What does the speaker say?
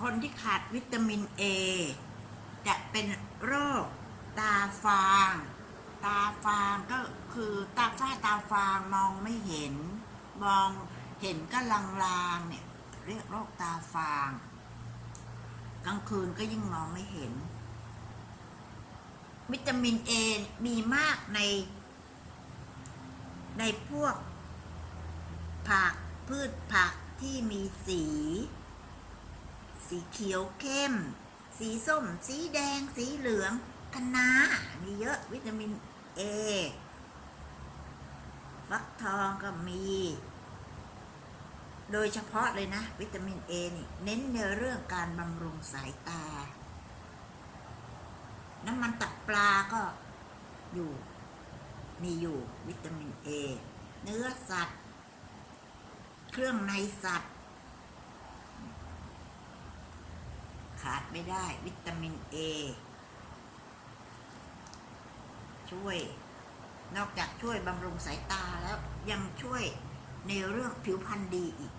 คนที่ขาดวิตามินเอจะเป็นโรคตาฟาง ตาฟางก็คือตาฝ้าตาฟางมองไม่เห็น มองเห็นก็ลางๆเนี่ยเรียกโรคตาฟาง กลางคืนก็ยิ่งมองไม่เห็น วิตามินเอมีมากใน ในพวกผักพืชผักที่มีสี สีเขียวเข้ม สีส้ม สีแดง สีเหลืองคะน้ามีเยอะวิตามินเอฟักทองก็มี โดยเฉพาะเลยนะ วิตามินเอนี่เน้นในเรื่องการบำรุงสายตา น้ำมันตับปลาก็อยู่ มีอยู่วิตามินเอเนื้อสัตว์ เครื่องในสัตว์ ขาดไม่ได้ วิตามินเอช่วย นอกจากช่วยบำรุงสายตาแล้วยังช่วยในเรื่องผิวพรรณดีอีก